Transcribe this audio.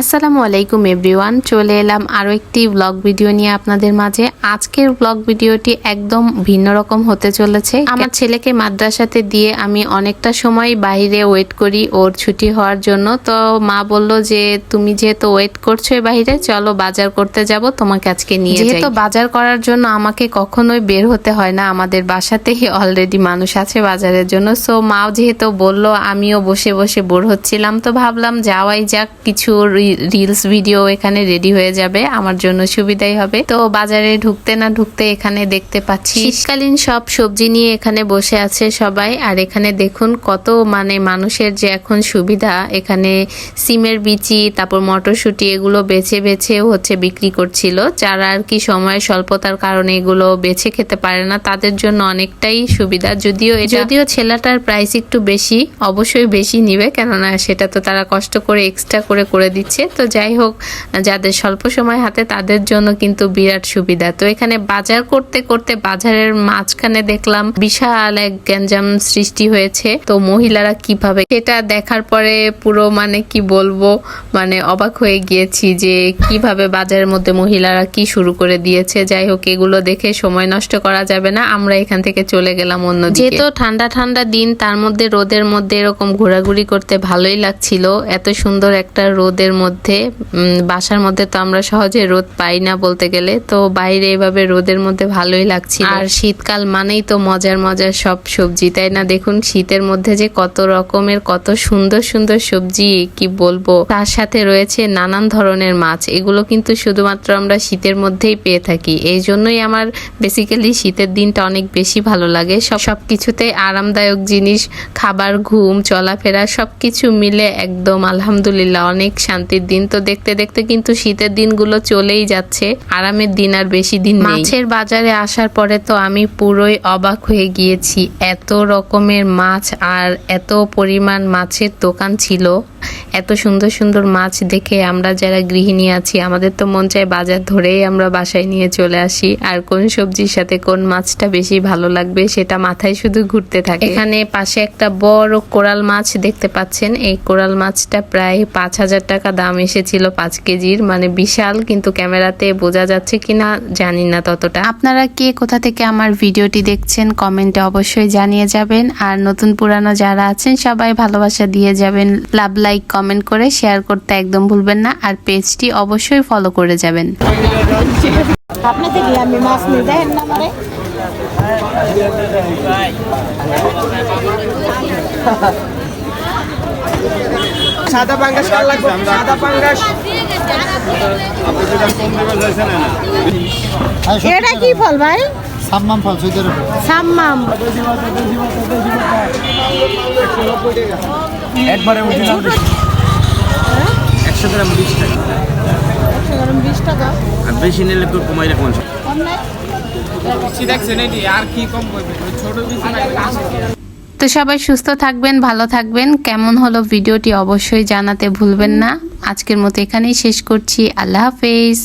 আসসালামু আলাইকুম এভরিওয়ান, চলে এলাম আরও একটি ব্লগ ভিডিও নিয়ে আপনাদের মাঝে। আজকের ব্লগ ভিডিওটি একদম ভিন্ন রকম হতে চলেছে। আমার ছেলেকে মাদ্রাসাতে দিয়ে আমি অনেকটা সময় বাইরে ওয়েট করি ওর ছুটি হওয়ার জন্য। তো মা বলল যে, তুমি যেহেতু ওয়েট করছ বাইরে চলো বাজার করতে যাব, তোমাকে আজকে নিয়ে যেহেতু বাজার করার জন্য আমাকে কখনোই বের হতে হয় না, আমাদের বাসাতেই অলরেডি মানুষ আছে বাজারের জন্য। সো মাও যেহেতু বলল, আমিও বসে বসে বোর হচ্ছিলাম, তো ভাবলাম যাওয়াই যাক, কিছু রিলস ভিডিও এখানে রেডি হয়ে যাবে, আমার জন্য সুবিধাই হবে। তো বাজারে ঢুকতে না ঢুকতে এখানে দেখতে পাচ্ছি, শীতকালীন সব সবজি নিয়ে এখানে বসে আছে সবাই। আর এখানে দেখুন কত মানে মানুষের যে এখন সুবিধা, এখানে সিমের বিচি, তারপর মটরশুঁটি এগুলো বেছে বেছে হচ্ছে বিক্রি করছিল। যারা আর কি সময়ের স্বল্পতার কারণে এগুলো বেছে খেতে পারে না, তাদের জন্য অনেকটাই সুবিধা। যদিও যদিও ছেলেটার প্রাইস একটু বেশি, অবশ্যই বেশি নিবে, কেননা সেটা তো তারা কষ্ট করে এক্সট্রা করে করে দিচ্ছে। তো যাই হোক, যাদের স্বল্প সময় হাতে, তাদের জন্য কিন্তু বিরাট সুবিধা। তো এখানে বাজার করতে করতে বাজারের মাঝখানে দেখলাম বিশাল এক গ্যাঞ্জাম সৃষ্টি হয়েছে। তো মহিলারা কীভাবে, সেটা দেখার পরে পুরো মানে কি বলব মানে অবাক হয়ে গিয়েছি যে কীভাবে বাজারের মধ্যে মহিলারা কি শুরু করে দিয়েছে। যাই হোক, এগুলো দেখে সময় নষ্ট করা যাবে না। আমরা এখান থেকে চলে গেলাম অন্য যেহেতু ঠান্ডা ঠান্ডা দিন, তার মধ্যে রোদের মধ্যে এরকম ঘোরাঘুরি করতে ভালোই লাগছিল। এত সুন্দর একটা রোদের মধ্যে উম, বাসার মধ্যে তো আমরা সহজে রোদ পাই না বলতে গেলে তো বাইরে এভাবে রোদের মধ্যে ভালোই লাগছিল। আর শীতকাল মানেই তো মজার মজার সব সবজি তাই না? দেখুন শীতের মধ্যে যে কত রকমের কত সুন্দর সুন্দর সবজি কি বলব? তার সাথে রয়েছে নানান ধরনের মাছ এগুলো কিন্তু শুধুমাত্র আমরা শীতের মধ্যেই পেয়ে থাকি। এই জন্যই আমার বেসিক্যালি শীতের দিনটা অনেক বেশি ভালো লাগে। সব সব কিছুতে আরামদায়ক জিনিস খাবার ঘুম চলাফেরা সব কিছু মিলে একদম আলহামদুলিল্লাহ অনেক শান্তির দিন তো দেখতে দেখতে কিন্তু শীতের দিনগুলো চলেই যাচ্ছে। আরামের দিন আর বেশি দিন মাছের বাজারে আসার পরে তো আমি পুরোই অবাক হয়ে গিয়েছি। এত রকমের মাছ আর এত পরিমাণ মাছের দোকান ছিল। এত সুন্দর সুন্দর মাছ দেখে আমরা যারা গৃহিণী আছি, আমাদের তো মন চায় বাজার ধরেই আমরা বাসায় নিয়ে চলে আসি। আর কোন সবজির সাথে কোন মাছটা বেশি ভালো লাগবে সেটা মাথায় শুধু ঘুরতে থাকে। এখানে পাশে একটা বড় কোরাল মাছ দেখতে পাচ্ছেন। এই কোরাল মাছটা প্রায় পাঁচ হাজার টাকা দাম এসেছিল পাঁচ কেজির মানে বিশাল কিন্তু ক্যামেরাতে বোঝা যাচ্ছে কিনা জানি না ততটা। আপনারা কে কোথা থেকে আমার ভিডিওটি দেখছেন কমেন্টে অবশ্যই জানিয়ে যাবেন। আর নতুন পুরানো যারা আছেন সবাই ভালোবাসা দিয়ে যাবেন। লাভ লাইক কমেন্ট করে শেয়ার করতে একদম ভুলবেন না আর পেজটি অবশ্যই ফলো করে যাবেন। আপনি থেকে আমি মাছ নিয়ে দেখেন না আমারে। সাদা পাঙ্গাস কার লাগবে? সাদা পাঙ্গাস। এটা কি ফল ভাই? সাম্মাম ফল সুইদের উপর। সাম্মাম। একবারে উঠে নাম একশো গ্রাম বিশ টাকা। একশো গ্রাম বিশ টাকা। আর বেশি নিলে একটু কমাই রাখবেন কম নাই দেখছেন এটি আর কি কম করবে? ছোট বিছানা তো সবাই সুস্থ থাকবেন, ভালো থাকবেন। কেমন হলো ভিডিওটি অবশ্যই জানাতে ভুলবেন না। আজকের মতো এখানেই শেষ করছি। আল্লাহ হাফেজ।